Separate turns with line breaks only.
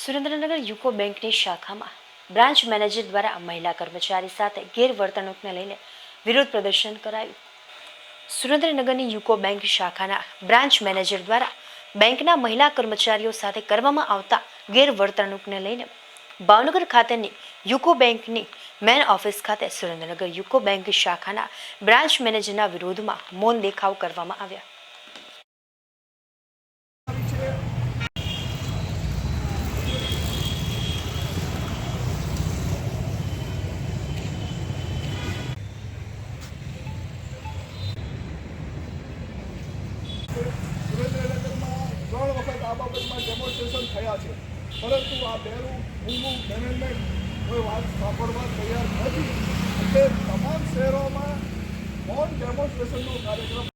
સુરેન્દ્રનગર યુકો બેંકની શાખામાં branch manager દ્વારા મહિલા કર્મચારી સાથે ગેરવર્તણૂકને લઈને વિરોધ પ્રદર્શન કરાયું. સુરેન્દ્રનગરની યુકો બેંક શાખાના બ્રાન્ચ મેનેજર દ્વારા બેંકના મહિલા કર્મચારીઓ સાથે કરવામાં આવતા ગેરવર્તણૂકને લઈને ભાવનગર ખાતેની યુકો બેંકની મેન ઓફિસ ખાતે સુરેન્દ્રનગર યુકો બેંક શાખાના બ્રાન્ચ મેનેજરના વિરોધમાં મૌન દેખાવ કરવામાં આવ્યા.
આ બાબતમાં ડેમોન્સ્ટ્રેશન થયા છે. પરંતુ આ બેરું, ઊંઘું મેનેજમેન્ટ કોઈ વાત સાંભળવા તૈયાર નથી. એટલે તમામ શહેરોમાં મૌન ડેમોન્સ્ટ્રેશનનો કાર્યક્રમ